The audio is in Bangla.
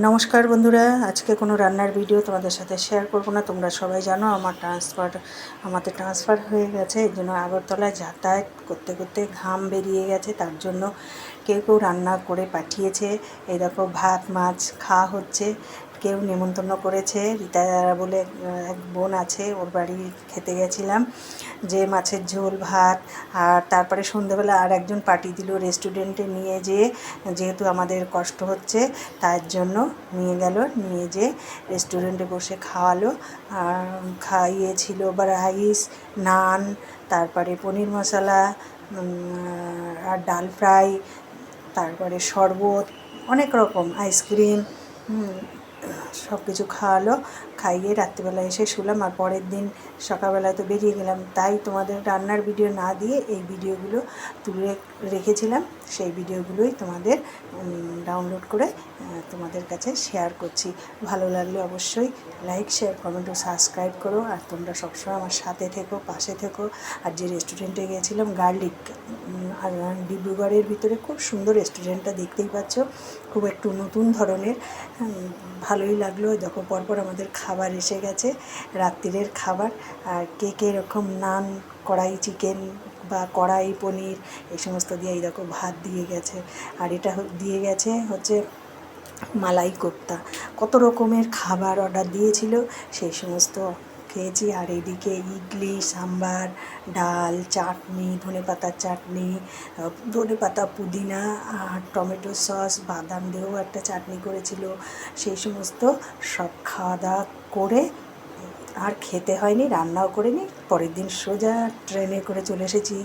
নমস্কার বন্ধুরা, আজকে কোনো রান্নার ভিডিও তোমাদের সাথে শেয়ার করব না। তোমরা সবাই জানো আমার ট্রান্সফার আমাদের ট্রান্সফার হয়ে গেছে। এই জন্য আগরতলায় যাতায়াত করতে করতে ঘাম বেরিয়ে গেছে। তার জন্য কেউ কেউ রান্না করে পাঠিয়েছে। এই দেখো ভাত, মাছ খাওয়া হচ্ছে। কেউ নেমন্তন্ন করেছে। রীতা বলে, এক বোন আছে, ওর বাড়ি খেতে গেছিলাম, যে মাছের ঝোল, ভাত। আর তারপরে সন্ধ্যেবেলা আর একজন পার্টি দিল রেস্টুরেন্টে নিয়ে যেয়ে, যেহেতু আমাদের কষ্ট হচ্ছে, তার জন্য নিয়ে গেল, নিয়ে যেয়ে রেস্টুরেন্টে বসে খাওয়ালো। আর খাইয়েছিল বা রাইস, নান, তারপরে পনির মশলা আর ডাল ফ্রাই, তারপরে শরবত, অনেক রকম আইসক্রিম সব কিছু খাওয়ালো, খাইয়ে রাত্রিবেলা এসে শুলাম আর পরের দিন সকালবেলায় তো বেরিয়ে গেলাম। তাই তোমাদের রান্নার ভিডিও না দিয়ে এই ভিডিওগুলো তুলে রেখেছিলাম। সেই ভিডিওগুলোই তোমাদের ডাউনলোড করে তোমাদের কাছে শেয়ার করছি। ভালো লাগলে অবশ্যই লাইক শেয়ার কমেন্ট ও সাবস্ক্রাইব করো। আর তোমরা সবসময় আমার সাথে থেকো, পাশে থেকো। আর যে রেস্টুরেন্টে গিয়েছিলাম গার্লিক আর ডিব্রুগড়ের ভিতরে খুব সুন্দর রেস্টুরেন্টটা দেখতেই পাচ্ছ। খুব একটু নতুন ধরনের ভালোই লাগল। দেখো, পরপর আমাদের খাবার এসে গেছে, রাত্রিরের খাবার। আর কে কে এরকম নান, কড়াই চিকেন বা কড়াই পনির, এই সমস্ত দিয়ে এই দেখো ভাত দিয়ে গেছে। আর এটা দিয়ে গেছে হচ্ছে মালাই কোপ্তা। কত রকমের খাবার অর্ডার দিয়েছিল, সেই সমস্ত খেয়েছি। আর এদিকে ইডলি, সাম্বার, ডাল, চাটনি ধনে পাতার চাটনি ধনে পাতা পুদিনা আর টমেটো সস, বাদাম দিয়েও একটা চাটনি করেছিল। সেই সমস্ত সব খাওয়া দাওয়া করে আর খেতে হয়নি, রান্নাও করিনি। পরের দিন সোজা ট্রেনে করে চলে এসেছি।